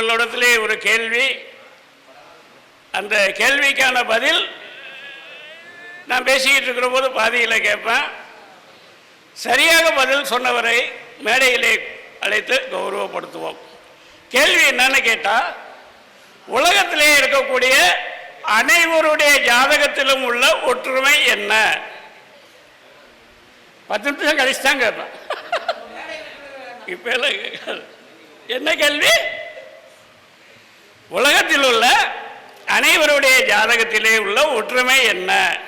உங்களிடத்திலே ஒரு கேள்வி. அந்த கேள்விக்கான பதில் நான் பேசிக்கிட்டு இருக்கிற போது பாதியில் கேட்பேன். சரியாக பதில் சொன்னவரை மேடையிலே அழைத்து கௌரவப்படுத்துவோம். கேள்வி என்னன்னு கேட்டால் உலகத்திலே இருக்கக்கூடிய அனைவருடைய ஜாதகத்திலும் உள்ள ஒற்றுமை என்ன? பத்து நிமிஷம் கழிச்சு தான் கேட்பேன். இப்போ என்ன கேள்வி? உலகத்தில் உள்ள அனைவருடைய ஜாதகத்திலே உள்ள ஒற்றுமை என்ன?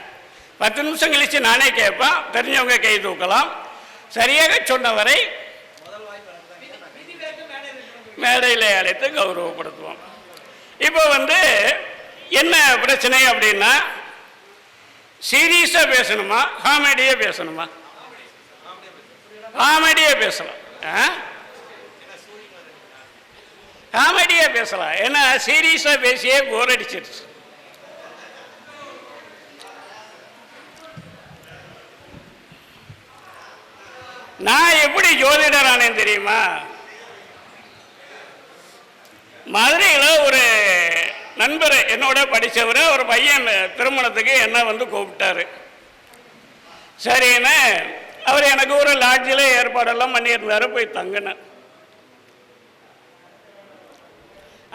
பத்து நிமிஷம் கழிச்சு நானே கேட்பேன். தெரிஞ்சவங்க கை தூக்கலாம். சரியாக சொன்னவரை மேடையில் அழைத்து கௌரவப்படுத்துவோம். இப்போ வந்து என்ன பிரச்சனை அப்படின்னா சீரியஸாக பேசணுமா? காமெடியாக பேசணுமா? காமெடியாக பேசலாம். ஆ? காமெடியாக பேசலாம். ஏன்னா சீரியஸாக பேசியே போர் அடிச்சிருச்சு. நான் எப்படி ஜோதிடர் ஆனேன் தெரியுமா? மதுரையில் ஒரு நண்பர் என்னோட படித்தவர் ஒரு பையன் திருமணத்துக்கு என்ன வந்து கூப்பிட்டாரு. சரின்னு அவர் எனக்கு ஒரு லாட்ஜில் ஏற்பாடெல்லாம் பண்ணியிருந்தாரு போய் தங்கினேன்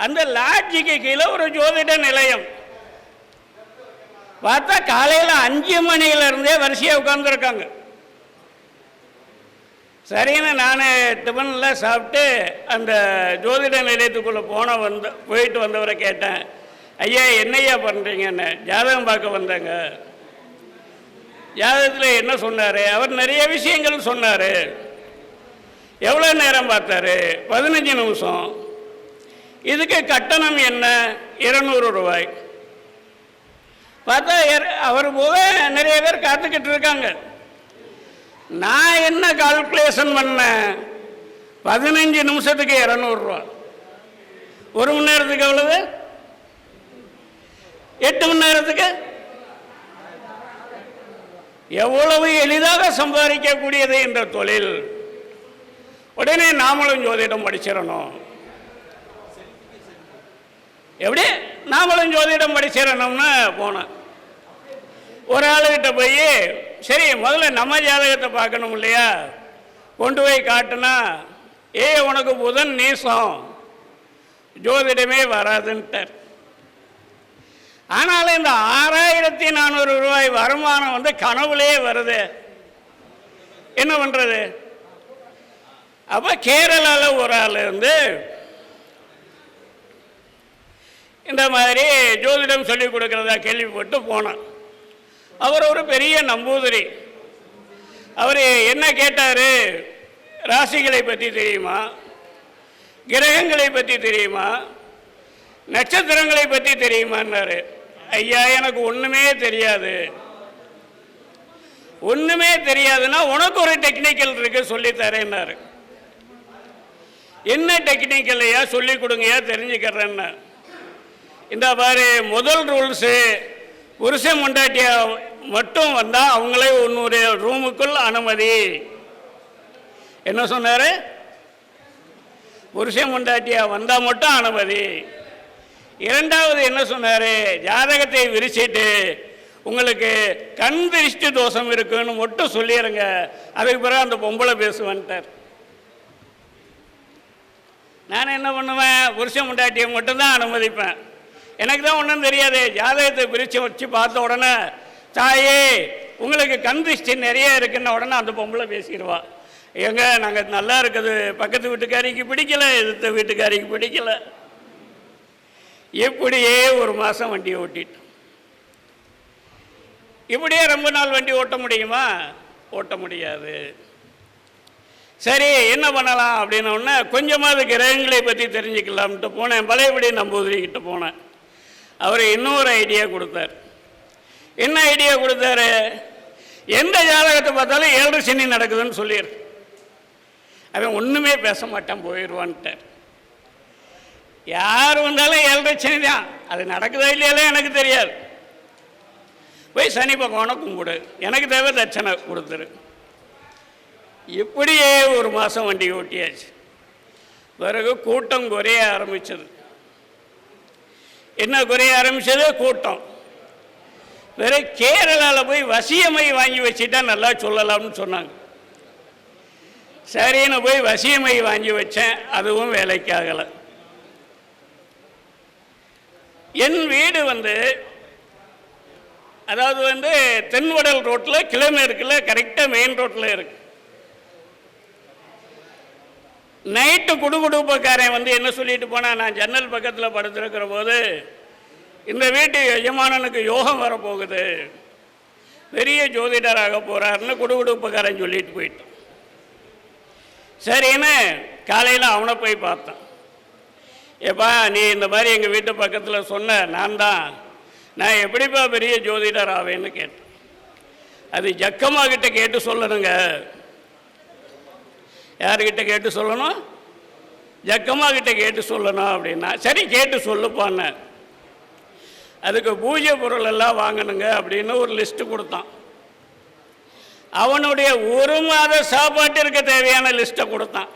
அந்த லாட்ஜிக்கு கீழே ஒரு ஜோதிட நிலையம். பார்த்தா காலையில் அஞ்சு மணியில இருந்தே வரிசையாக உட்காந்துருக்காங்க சரின்னு நான் டிஃபனில் சாப்பிட்டு அந்த ஜோதிட நிலையத்துக்குள்ளே போன வந்த போயிட்டு வந்தவரை கேட்டேன். ஐயா என்னய்யா பண்ணுறீங்கன்னு ஜாதகம் பார்க்க வந்தேங்க. ஜாதகத்தில் என்ன சொன்னார்? அவர் நிறைய விஷயங்கள் சொன்னார். எவ்வளோ நேரம் பார்த்தாரு? பதினஞ்சு நிமிஷம். இதுக்கு கட்டணம் என்ன? இருநூறு ரூபாய். பார்த்தா அவர் போக நிறைய பேர் காத்துக்கிட்டு இருக்காங்க. நான் என்ன கால்குலேஷன் பண்ணேன்? பதினஞ்சு நிமிஷத்துக்கு இரநூறுவா ஒரு மணி நேரத்துக்கு எவ்வளவு? எட்டு மணி நேரத்துக்கு? எவ்வளவு எளிதாக சம்பாதிக்கக்கூடியது என்ற தொழில். உடனே நாமளும் ஜோதிடம் படிச்சிடணும். எப்படி? நாமளும் ஜோதிடம் படிச்சிடணும்னு போனோம். ஒரு ஆளுகிட்ட போய் சரி முதல்ல நம்ம ஜாதகத்தை பார்க்கணும் இல்லையா? கொண்டு போய் காட்டுனா ஏ உனக்கு புதன் நீசம். ஜோதிடமே வராதுன்ட்டார். ஆனாலும் இந்த ஆறாயிரத்தி நானூறு ரூபாய் வருமானம் வந்து கனவுலே வருது. என்ன பண்ணுறது அப்போ கேரளாவில் ஒரு ஆள் வந்து இந்த மாதிரி ஜோதிடம் சொல்லிக் கொடுக்குறதா கேள்விப்பட்டு போனான் அவர் ஒரு பெரிய நம்பூதிரி. அவர் என்ன கேட்டார்? ராசிகளை பற்றி தெரியுமா? கிரகங்களை பற்றி தெரியுமா? நட்சத்திரங்களை பற்றி தெரியுமான்னாரு. ஐயா எனக்கு ஒன்றுமே தெரியாது. ஒன்றுமே தெரியாதுன்னா உனக்கு ஒரு டெக்னிக்கல் இருக்கு சொல்லித்தரேன்னாரு என்ன டெக்னிக்கல் ஐயா? சொல்லி கொடுங்கய்யா தெரிஞ்சுக்கிறேன்னு இந்த பாரு முதல் ரூல்ஸு புருஷன் மொண்டாட்டியா மட்டும் வந்தால் அவங்களே உன்னுடைய ரூமுக்குள் அனுமதி. என்ன சொன்னார்? புருஷன் முண்டாட்டியா வந்தால் மட்டும் அனுமதி. இரண்டாவது என்ன சொன்னார்? ஜாதகத்தை விரிச்சிட்டு உங்களுக்கு கண் திருஷ்டி தோஷம் இருக்குன்னு மட்டும் சொல்லிடுங்க அதுக்கு பிறகு அந்த பொம்பளை பேசுவேன்ட்டார். நான் என்ன பண்ணுவேன்? புருஷன் முண்டாட்டியை மட்டும்தான் அனுமதிப்பேன். எனக்கு தான் ஒன்றும் தெரியாது. ஜாதகத்தை பிரித்து வச்சு பார்த்த உடனே தாயே உங்களுக்கு கண் திருஷ்டி நிறைய இருக்குன்ன உடனே அந்த பொம்பளை பேசிடுவா. எங்க நாங்கள் நல்லா இருக்குது. பக்கத்து வீட்டுக்காரிக்கு பிடிக்கல எதிர்த்த வீட்டுக்காரிக்கு பிடிக்கல. இப்படியே ஒரு மாதம் வண்டியை ஓட்டிட்டோம். இப்படியே ரொம்ப நாள் வண்டி ஓட்ட முடியுமா? ஓட்ட முடியாது. சரி என்ன பண்ணலாம் அப்படின்னோடனே கொஞ்சமாவது கிரகங்களை பற்றி தெரிஞ்சுக்கலாம்ட்டு போனேன். பழையபடி நம்பூதிரிக்கிட்ட போனேன். அவர் இன்னொரு ஐடியா கொடுத்தார். என்ன ஐடியா கொடுத்தாரு? எந்த ஜாதகத்தை பார்த்தாலும் ஏழு சனி நடக்குதுன்னு சொல்லிடு அவன் ஒன்றுமே பேச மாட்டான் போயிடுவான்ட்டார். யார் வந்தாலும் ஏழரை சனி தான். அது நடக்குதா இல்லையாலும் எனக்கு தெரியாது. போய் சனி பகவானை கும்பிடு. எனக்கு தேவை தட்சணை கொடுத்துரு. இப்படியே ஒரு மாதம் வண்டி ஓட்டியாச்சு. பிறகு கூட்டம் குறைய ஆரம்பிச்சது. என்ன குறைய ஆரம்பிச்சது? கூட்டம். வெறும் கேரளாவில் போய் வசியமை வாங்கி வச்சுட்டா நல்லா சொல்லலாம்னு சொன்னாங்க. சரின்னு போய் வசியமை வாங்கி வச்சேன். அதுவும் வேலைக்கு ஆகலை. என் வீடு வந்து அதாவது வந்து தென்வடல் ரோட்டில் கிலோமீட்டருக்குள்ள கரெக்டாக மெயின் ரோட்டில் இருக்கு. நைட்டு குடுகுடுப்பக்காரன் வந்து என்ன சொல்லிட்டு போனால் நான் ஜன்னல் பக்கத்தில் படுத்திருக்கிற போது இந்த வீட்டு எஜமானனுக்கு யோகம் வரப்போகுது. பெரிய ஜோதிடராக போகிறாருன்னு குடுகுடுப்பக்காரன் சொல்லிட்டு போயிட்டான். சரின்னு காலையில் அவனை போய் பார்த்தான். ஏப்பா நீ இந்த மாதிரி எங்கள் வீட்டு பக்கத்தில் சொன்ன நான் தான். நான் எப்படிப்பா பெரிய ஜோதிடர் ஆவேன்னு கேட்டேன். அது ஜக்கமாக கிட்ட கேட்டு சொல்லணுங்க யார்கிட்ட கேட்டு சொல்லணும்? ஜக்கம்மா கிட்ட கேட்டு சொல்லணும் அப்படின்னா சரி கேட்டு சொல்லுப்பான்னு அதுக்கு பூஜை பொருள் எல்லாம் வாங்கணுங்க அப்படின்னு ஒரு லிஸ்ட்டு கொடுத்தான். அவனுடைய ஒரு மாத சாப்பாட்டிற்கு தேவையான லிஸ்ட்டை கொடுத்தான்.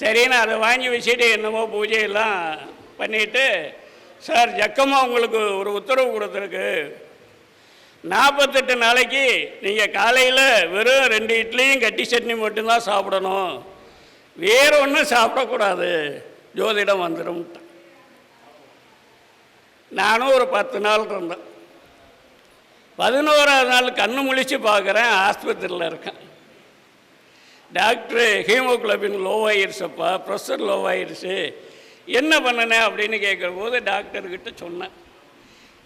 சரின்னு அதை வாங்கி வச்சுட்டு என்னமோ பூஜையெல்லாம் பண்ணிட்டு சார் ஜக்கமாக உங்களுக்கு ஒரு உத்தரவு கொடுத்துருக்கு. நாற்பத்தெட்டு நாளைக்கு நீங்கள் காலையில் வெறும் ரெண்டு இட்லியும் கட்டி சட்னி மட்டும்தான் சாப்பிடணும். வேற ஒன்றும் சாப்பிடக்கூடாது. ஜோதிடம் வந்துடும் நானும் ஒரு பத்து நாள் இருந்தேன். பதினோராவது நாள் கண்ணு முழிச்சு பார்க்குறேன் ஆஸ்பத்திரியில் இருக்கேன். டாக்டரு ஹீமோகுளோபின் லோவாயிருச்சப்பா ப்ரெஷர் லோவாயிருச்சு என்ன பண்ணனே அப்படின்னு கேட்குற போது டாக்டர்கிட்ட சொன்னேன்.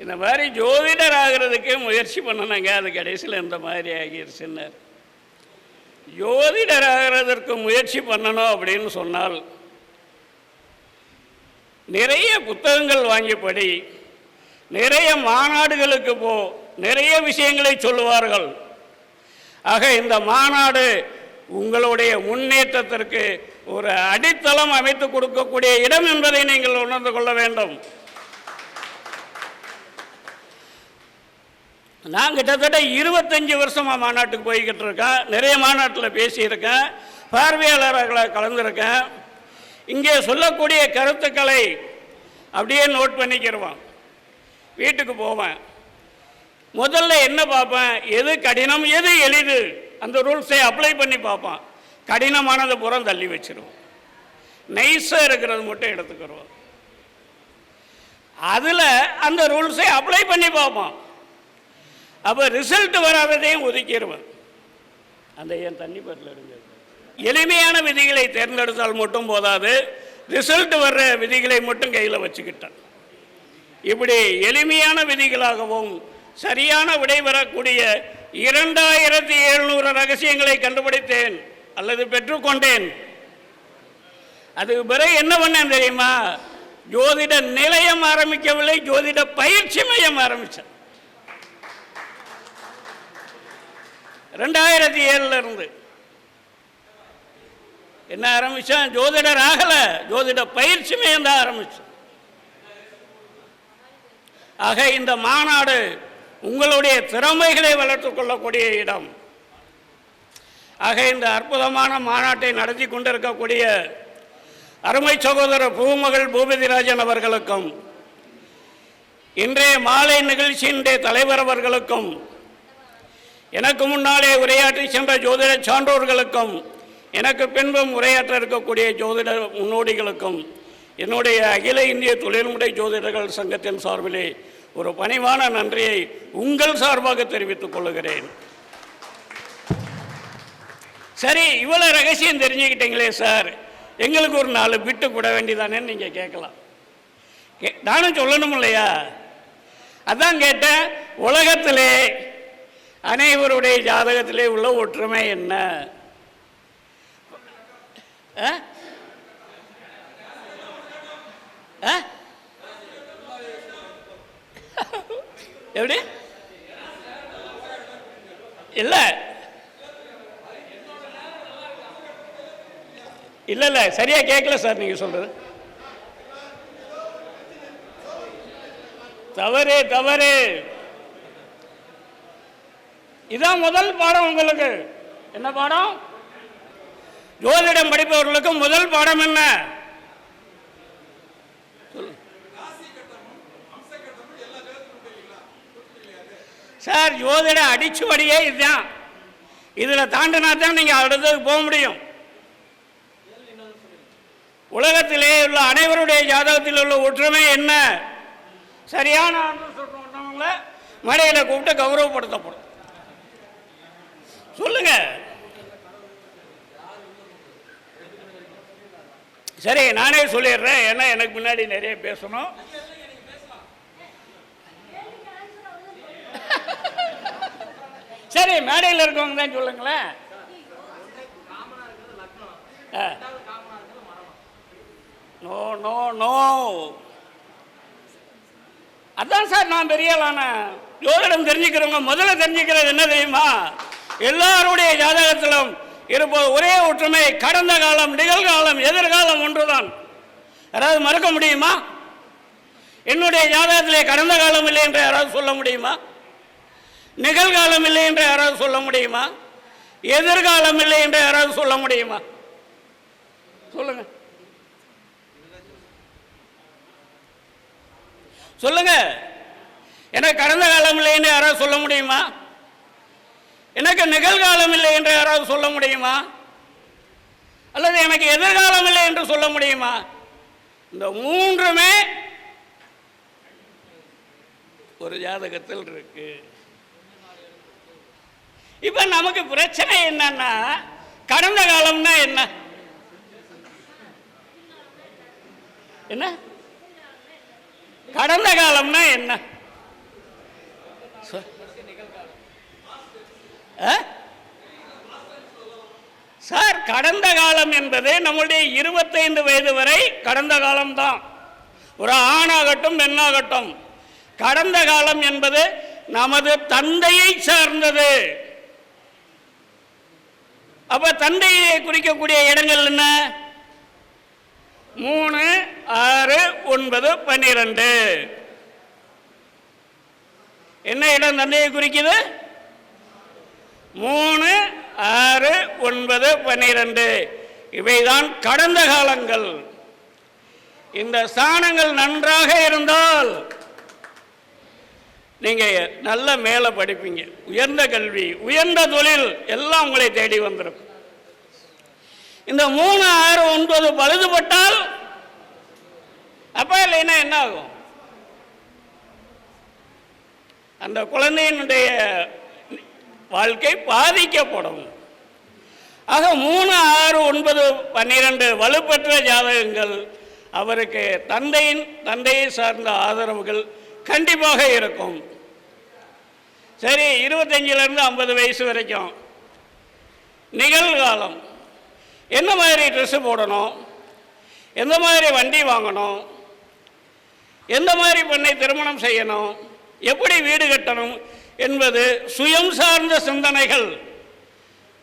இந்த மாதிரி ஜோதிடர் ஆகிறதுக்கு முயற்சி பண்ணணுங்க அது கடைசியில் இந்த மாதிரி ஆகிருச்சுன்னார். ஜோதிடர் ஆகிறதற்கு முயற்சி பண்ணணும் அப்படின்னு சொன்னால் நிறைய புத்தகங்கள் வாங்கி படி நிறைய மாநாடுகளுக்கு போ நிறைய விஷயங்களை சொல்லுவார்கள். ஆக இந்த மாநாடு உங்களுடைய முன்னேற்றத்திற்கு ஒரு அடித்தளம் அமைத்து கொடுக்கக்கூடிய இடம் என்பதை நீங்கள் உணர்ந்து கொள்ள வேண்டும். நான் கிட்டத்தட்ட இருபத்தஞ்சி வருஷமாக மாநாட்டுக்கு போய்கிட்டு இருக்கேன் நிறைய மாநாட்டில் பேசியிருக்கேன். பார்வையாளர்களை கலந்துருக்கேன். இங்கே சொல்லக்கூடிய கருத்துக்களை அப்படியே நோட் பண்ணிக்கிடுவான் வீட்டுக்கு போவேன். முதல்ல என்ன பார்ப்பேன்? எது கடினம் எது எளிது? அந்த ரூல்ஸை அப்ளை பண்ணி பார்ப்பான். கடினமானதை புறம் தள்ளி வச்சிருவோம் நைஸாக இருக்கிறது மட்டும் எடுத்துக்கிறோம் அதில் அந்த ரூல்ஸை அப்ளை பண்ணி பார்ப்பான். அப்போ ரிசல்ட் வராததையும் ஒதுக்கிடுவேன். அந்த என் தண்ணி பரில் இருங்க எளிமையான விதிகளை தேர்ந்தெடுத்தால் மட்டும் போதாது. ரிசல்ட் வர்ற விதிகளை மட்டும் கையில் வச்சுக்கிட்டான். இப்படி எளிமையான விதிகளாகவும் சரியான விடை வரக்கூடிய இரண்டாயிரத்தி எழுநூறு ரகசியங்களை கண்டுபிடித்தேன் அல்லது பெற்றுக்கொண்டேன். அதுக்கு பிறகு என்ன பண்ணேன் தெரியுமா? ஜோதிட நிலையம் ஆரம்பிக்கவில்லை ஜோதிட பயிற்சி மையம் ஆரம்பித்தேன் ரெண்டாயிரத்தி ஏழுல இருந்து. என்ன ஆரம்பித்தான் ஜோதிடர் ஆகல. ஜோதிட பயிற்சி மையம் தான் ஆரம்பிச்சேன் ஆக இந்த மாநாடு உங்களுடைய திறமைகளை வளர்த்துக் கொள்ளக்கூடிய இடம். ஆக இந்த அற்புதமான மாநாட்டை நடத்தி கொண்டிருக்கக்கூடிய அருமை சகோதரர் பூமகள் பூபதிராஜன் அவர்களுக்கும் இன்றைய மாலை நிகழ்ச்சியினுடைய தலைவர் அவர்களுக்கும் எனக்கு முன்னாலே உரையாற்றி சென்ற ஜோதிட சான்றோர்களுக்கும் எனக்கு பின்பும் உரையாற்ற இருக்கக்கூடிய ஜோதிட முன்னோடிகளுக்கும் என்னுடைய அகில இந்திய தொழில்முறை ஜோதிடர்கள் சங்கத்தின் சார்பிலே ஒரு பணிவான நன்றியை உங்கள் சார்பாக தெரிவித்துக் கொள்கிறேன். சரி இவ்வளோ ரகசியம் தெரிஞ்சுக்கிட்டீங்களே சார். எங்களுக்கு ஒரு நாலு பிட்டு கூட வேண்டியதானேன்னு நீங்கள் கேட்கலாம். கே- நானும் சொல்லணும் இல்லையா? அதான் கேட்டேன் உலகத்திலே அனைவருடைய ஜாதகத்திலே உள்ள ஒற்றுமை என்ன? ஆ? ஆ? எப்படி? இல்லை. இல்லை இல்லை. சரியா கேட்கல சார் நீங்கள் சொல்றது. தவறு தவறு. இதான் முதல் பாடம் உங்களுக்கு. என்ன பாடம்? ஜோதிடம் படிப்பவர்களுக்கு முதல் பாடம் என்ன? சார் ஜோதிட அடிச்சுவடியே இதுதான். இதில் தாண்டினா தான் நீங்கள் அடுத்தது போக முடியும். உலகத்திலே உள்ள அனைவருடைய ஜாதகத்தில் உள்ள ஒற்றுமை என்ன? சரியான சொல்கிறவங்கள கூப்பிட்டு கௌரவப்படுத்தப்படும். சொல்லுங்க. சரி நானே சொல்லிடுறேன். ஏன்னா எனக்கு முன்னாடி நிறைய பேசணும். சரி மேடையில் இருக்கவங்க தான் சொல்லுங்களேன். ஆ. No no no. அதான் சார் நான் பெரிய ஆளான ஜோதிடம் தெரிஞ்சுக்கிறவங்க முதல்ல தெரிஞ்சுக்கிறது என்ன தெரியுமா? எல்லாருடைய ஜாதகத்திலும் இருப்பது ஒரே ஒற்றுமை. கடந்த காலம் நிகழ்காலம் எதிர்காலம் ஒன்றுதான். யாராவது மறக்க முடியுமா? என்னுடைய ஜாதகத்திலே கடந்த காலம் இல்லை என்று யாராவது சொல்ல முடியுமா? நிகழ்காலம் இல்லை என்று யாராவது சொல்ல முடியுமா? எதிர்காலம் இல்லை என்று யாராவது சொல்ல முடியுமா? சொல்லுங்க. சொல்லுங்க. எனக்கு கடந்த காலம் இல்லை என்று யாராவது சொல்ல முடியுமா? எனக்கு நிகழ்காலம் இல்லை என்று யாராவது சொல்ல முடியுமா? அல்லது எனக்கு எதிர்காலம் இல்லை என்று சொல்ல முடியுமா? இந்த மூன்றுமே ஒரு ஜாதகத்தில் இருக்கு. இப்ப நமக்கு பிரச்சனை என்னன்னா கடந்த காலம்னா என்ன? என்ன? கடந்த காலம்னா என்ன சொ- ஆ? சார் கடந்த காலம் என்பது நம்முடைய இருபத்தைந்து வயது வரை கடந்த காலம்தான். ஒரு ஆணாகட்டும் பெண்ணாகட்டும். கடந்த காலம் என்பது நமது தந்தையை சார்ந்தது. அப்ப தந்தையை குறிக்கக்கூடிய இடங்கள் என்ன? மூணு ஆறு ஒன்பது பன்னிரண்டு. என்ன இடம் தந்தையை குறிக்குது? மூணு ஆறு ஒன்பது பன்னிரெண்டு. இவைதான் கடந்த காலங்கள். இந்த ஸ்தானங்கள் நன்றாக இருந்தால் நீங்க நல்ல மேலே படிப்பீங்க. உயர்ந்த கல்வி உயர்ந்த தொழில் எல்லாம் உங்களை தேடி வந்துடும் இந்த மூணு ஆறு ஒன்பது பழுதுபட்டால் அப்ப இல்லைன்னா என்ன ஆகும்? அந்த குழந்தையினுடைய வாழ்க்கை பாதிக்கப்படும். ஆக மூணு ஆறு ஒன்பது பன்னிரண்டு வலுப்பெற்ற ஜாதகங்கள் அவருக்கு தந்தையின் தந்தையை சார்ந்த ஆதரவுகள் கண்டிப்பாக இருக்கும். சரி இருபத்தஞ்சிலேருந்து ஐம்பது வயசு வரைக்கும். நிகழ்காலம். என்ன மாதிரி ட்ரெஸ்ஸு போடணும்? எந்த மாதிரி வண்டி வாங்கணும்? எந்த மாதிரி பெண்ணை திருமணம் செய்யணும்? எப்படி வீடு கட்டணும்? என்பது சுயம் சார்ந்த சிந்தனைகள்.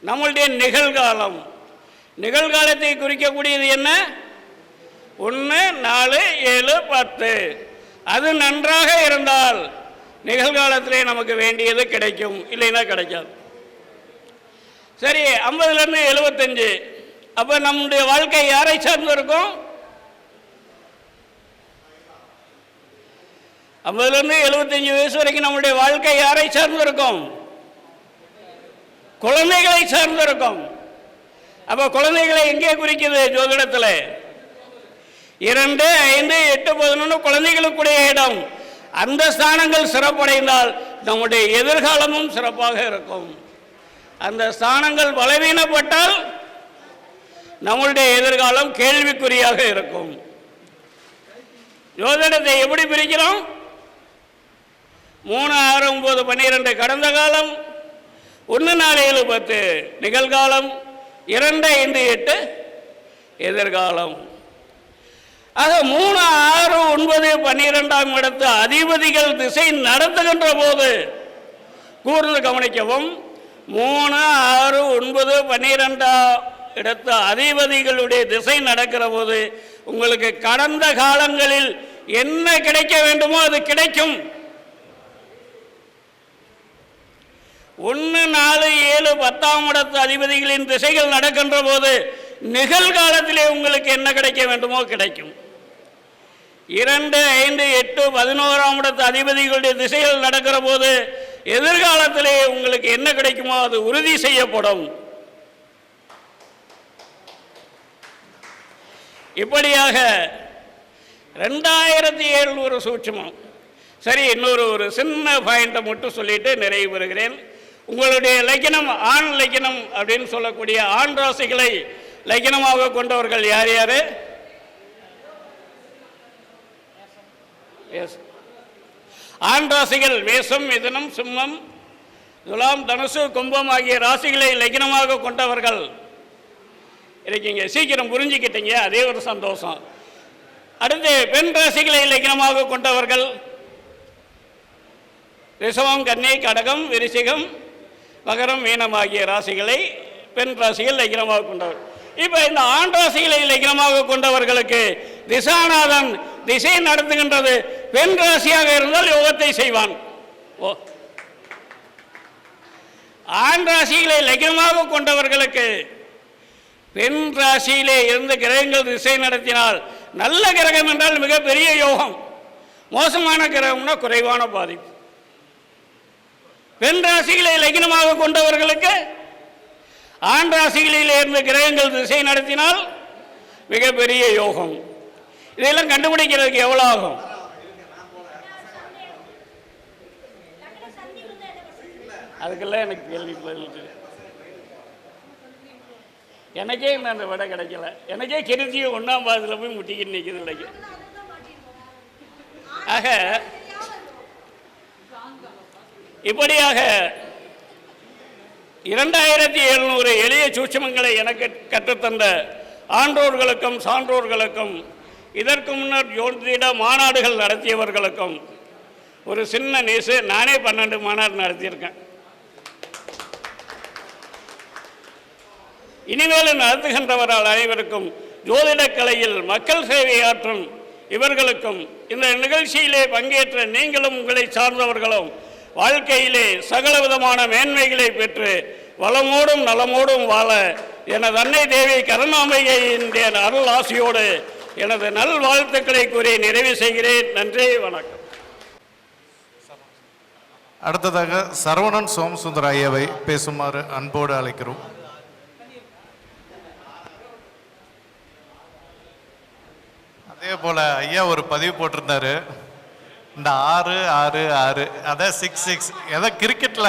நம்மளுடைய நிகழ்காலம். நிகழ்காலத்தை குறிக்கக்கூடியது என்ன? ஒன்று நாலு ஏழு பத்து. அது நன்றாக இருந்தால் நிகழ்காலத்திலே நமக்கு வேண்டியது கிடைக்கும். இல்லைன்னா கிடைக்காது. சரி ஐம்பதுலேருந்து எழுபத்தஞ்சு. அப்போ நம்முடைய வாழ்க்கை யாரை சார்ந்து இருக்கும்? ஐம்பதுலேருந்து எழுபத்தஞ்சு வயசு வரைக்கும் நம்முடைய வாழ்க்கை யாரை சார்ந்திருக்கும்? குழந்தைகளை சார்ந்திருக்கும். அப்போ குழந்தைகளை எங்கே குறிக்குது ஜோதிடத்தில்? இரண்டு ஐந்து எட்டு பதினொன்று குழந்தைகளுக்குடைய இடம். அந்த ஸ்தானங்கள் சிறப்படைந்தால் நம்முடைய எதிர்காலமும் சிறப்பாக இருக்கும். அந்த ஸ்தானங்கள் பலவீனப்பட்டால் நம்மளுடைய எதிர்காலம் கேள்விக்குறியாக இருக்கும். ஜோதிடத்தை எப்படி பிரிக்கிறோம்? மூணு ஆறு ஒம்பது பன்னிரெண்டு கடந்த காலம் ஒன்று நாலு ஏழு பத்து நிகழ்காலம் இரண்டு ஐந்து எட்டு எதிர்காலம். ஆக மூணு ஆறு ஒன்பது பன்னிரெண்டாம் இடத்து அதிபதிகள் திசை நடத்துகின்ற போது கூர்ந்து கவனிக்கவும் மூணு ஆறு ஒன்பது பன்னிரெண்டாம் இடத்து அதிபதிகளுடைய திசை நடக்கிற போது உங்களுக்கு கடந்த காலங்களில் என்ன கிடைக்க வேண்டுமோ அது கிடைக்கும். ஒன்று நாலு ஏழு பத்தாம் இடத்து அதிபதிகளின் திசைகள் நடக்கின்ற போது நிகழ்காலத்திலே உங்களுக்கு என்ன கிடைக்க வேண்டுமோ கிடைக்கும். இரண்டு ஐந்து எட்டு பதினோராம் இடத்து அதிபதிகளுடைய திசைகள் நடக்கிற போது எதிர்காலத்திலே உங்களுக்கு என்ன கிடைக்குமோ அது உறுதி செய்யப்படும். இப்படியாக ரெண்டாயிரத்தி எழுநூறு சூட்சமம். சரி இன்னொரு ஒரு சின்ன பாயிண்ட்டை மட்டும் சொல்லிட்டு நிறைவு பெறுகிறேன். உங்களுடைய லக்கினம் ஆண் லக்கினம் அப்படின்னு சொல்லக்கூடிய ஆண் ராசிகளை லக்கினமாக கொண்டவர்கள் யார் யார்? எஸ் ஆண் ராசிகள் வேஷம் மிதனம் சிம்மம் துலாம் தனுசு கும்பம் ஆகிய ராசிகளை லக்கினமாக கொண்டவர்கள். இருக்கீங்க. சீக்கிரம் புரிஞ்சுக்கிட்டீங்க. அதே ஒரு சந்தோஷம். அடுத்து பெண் ராசிகளை லக்கினமாக கொண்டவர்கள். ரிஷபம் கன்னி கடகம் விரிசிகம் மகரம் மீனம் ஆகிய ராசிகளை பெண் ராசிகள் லக்கினமாக கொண்டவர். இப்போ இந்த ஆண் ராசிகளை லக்கினமாக கொண்டவர்களுக்கு திசாநாதன் திசை நடத்துகின்றது. பெண் ராசியாக இருந்தால் யோகத்தை செய்வான். ஓ. ஆண் ராசிகளை லக்கினமாக கொண்டவர்களுக்கு பெண் ராசியிலே இருந்து கிரகங்கள் திசை நடத்தினால் நல்ல கிரகம் என்றால் மிகப்பெரிய யோகம். மோசமான கிரகம்னா குறைவான பாதிப்பு. பெண் ராசிகளை லக்னமாக கொண்டவர்களுக்கு ஆண் ராசிகளில் இருந்து கிரகங்கள் திசை நடத்தினால் மிகப்பெரிய யோகம். இதெல்லாம் கண்டுபிடிக்கிறதுக்கு எவ்வளோ ஆகும்? அதுக்கெல்லாம் எனக்கு கேள்வி பதில் எனக்கே இன்னும் அந்த விடை கிடைக்கல. எனக்கே கிருத்தியை ஒன்றாம் பாதத்தில் போய் முட்டிக்கிட்டு நிற்கிது இல்லைக்கு ஆக இப்படியாக இரண்டாயிரத்தி எழுநூறு எளிய சூட்சமங்களை எனக்கு கற்றுத்தந்த ஆன்றோர்களுக்கும் சான்றோர்களுக்கும் இதற்கு முன்னர் ஜோதிட மாநாடுகள் நடத்தியவர்களுக்கும் ஒரு சின்ன நேசு நானே பன்னெண்டு மாநாடு நடத்தியிருக்கேன். இனிமேலும் நடத்துகின்றவர்கள் அனைவருக்கும் ஜோதிடக் கலையில் மக்கள் சேவையாற்றும் இவர்களுக்கும் இந்த நிகழ்ச்சியிலே பங்கேற்ற நீங்களும் உங்களை சார்ந்தவர்களும் வாழ்க்கையிலே சகல விதமான மேன்மைகளை பெற்று வளமோடும் நலமோடும் வாழ எனது அன்னை தேவி கருணாமையின் அருள் ஆசியோடு எனது நல் வாழ்த்துக்களை கூறி நிறைவு செய்கிறேன். நன்றி வணக்கம். அடுத்ததாக சரவணன் சோமசுந்தர ஐயாவை பேசுமாறு அன்போடு அழைக்கிறோம். அதே போல ஐயா ஒரு பதிவு போட்டிருந்தாரு. இந்த ஆறு ஆறு ஆறு. அதான் சிக்ஸ் சிக்ஸ் எதை கிரிக்கெட்டில்